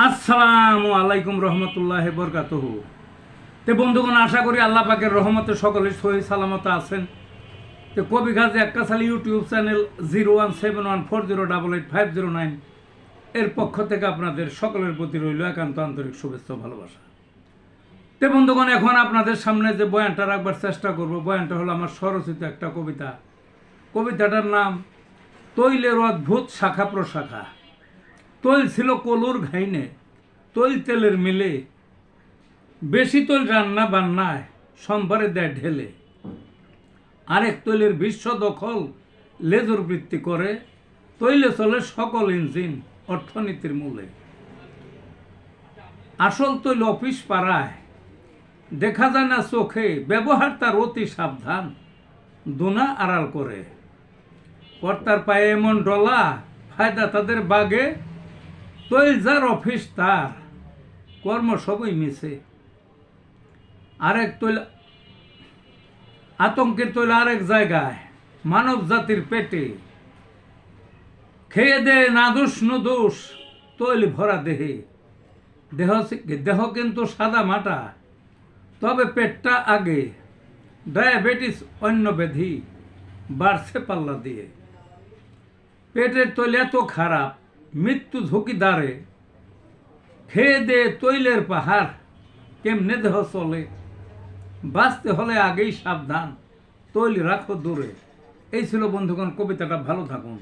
আসসালামু আলাইকুম রহমতুল্লাহ বরকাতহু। তে বন্ধুগণ, আশা করি আল্লাহ পাকের রহমতে সকলে সহি সালামত আছেন। তো কবি গাজী একটা সাল YouTube channel zero one seven one four zero double eight five zero nine এর পক্ষ থেকে আপনাদের সকলের প্রতি রইল একান্ত আন্তরিক শুভেচ্ছা ভালোবাসা। তে বন্ধুগণ, এখন আপনাদের সামনে যে বয়ানটা রাখবার চেষ্টা করব, বয়ানটা হলো আমার স্বরচিত একটা কবিতা। কবিতাটার নাম, তৈলের অদ্ভুত শাখা প্রশাখা। তৈল ছিল কলুর ঘাইনে, তৈল তেলের মিলে। বেশি তৈল রান্না বান্নায় সম্ভারে দেয় ঢেলে। আরেক তৈলের বিশ্ব দখল লেজুর বৃত্তি করে, তৈলে চলে সকল ইঞ্জিন অর্থনীতির মূলে। আসল তৈল অফিস পাড়ায়, দেখা যায় না চোখে, ব্যবহার তার অতি সাবধান, দুনা আড়াল করে। কর্তার পায়ে এমন ডলা, ফায়দা তাদের বাগে তৈল যার অফিস তার, কর্ম সবই মিশে। আরেক তৈল, আতঙ্কের তৈল আরেক জায়গায়, মানব জাতির পেটে। খেয়ে দে না দোষ দোষ, তৈল ভরা দেহে। দেহ দেহ কিন্তু সাদা মাটা, তবে পেটটা আগে। ডায়াবেটিস অন্য ব্যাধি, বাড়ছে পাল্লা দিয়ে। পেটের তৈল এত খারাপ মৃত্যু ঝুঁকি দাঁড়ে। খেয়ে দে তৈলের পাহাড়, কেমনে দেহ চলে? বাঁচতে হলে আগেই সাবধান, তৈল রাখো দূরে। এই ছিল বন্ধুগণ, কবিতাটা ভালো থাকুন।